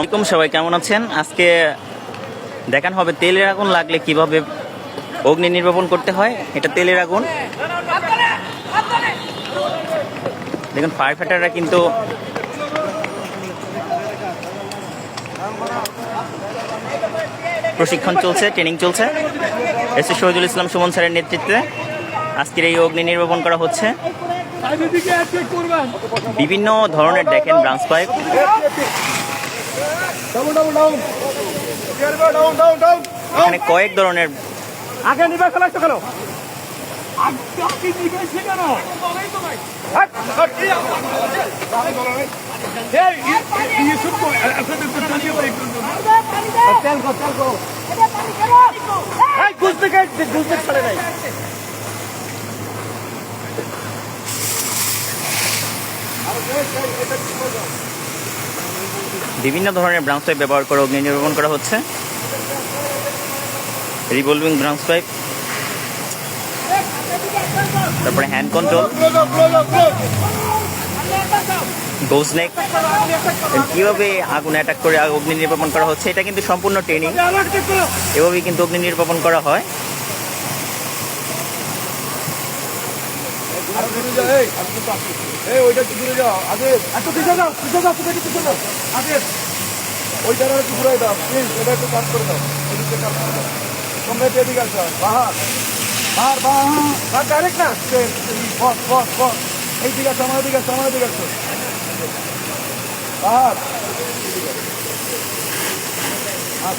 আসসালামাইকুম সবাই কেমন আছেন? আজকে দেখান হবে তেলের আগুন লাগলে কীভাবে অগ্নি নির্বাপন করতে হয়? এটা তেলের আগুন। দেখুন ফায়ার ফাইটাররা কিন্তু প্রশিক্ষণ চলছে ট্রেনিং চলছে। এস এস শহীদুল ইসলাম সুমন স্যারের নেতৃত্বে আজকের এই অগ্নি নির্বাপন করা হচ্ছে। বিভিন্ন ধরনের দেখেন, ব্রাঞ্চ পাইপ। এখানে কয়েক ধরনের আগে নিবে থেকে ঘুষ থেকে ছাড়ে নাই বিভিন্ন ধরনের ব্রাঞ্চ পাইপ ব্যবহার করে অগ্নি নির্বাপন করা হচ্ছে। রিভলভিং ব্রাঞ্চ পাইপ তারপরে হ্যান্ড কন্ট্রোল গোসনেক কীভাবে আগুন অ্যাটাক করে অগ্নি নির্বাপন করা হচ্ছে, এটা কিন্তু সম্পূর্ণ ট্রেনিং এভাবেই কিন্তু অগ্নি নির্বাপন করা হয়। এই ওইটা একটু দূরে যাও আগে এত পিছিয়ে যাও পিছিয়ে যাও, তুমি পিছিয়ে যাও। আগে ওইটা একটু ঘুরাই দাও প্লিজ এটা একটু কাজ করে দাও। এদিকে কাজ করে দাও। তোমরা একটু এদিকে আসো, বাহার। বাহার বাহার ডাইরেক্ট না। বস বস বস। এই দিকে আসো, আমার দিকে আসো, আমার দিকে আসো। বাহার।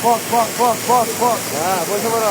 বস বস বস বস বস হ্যাঁ বসে পড়ো।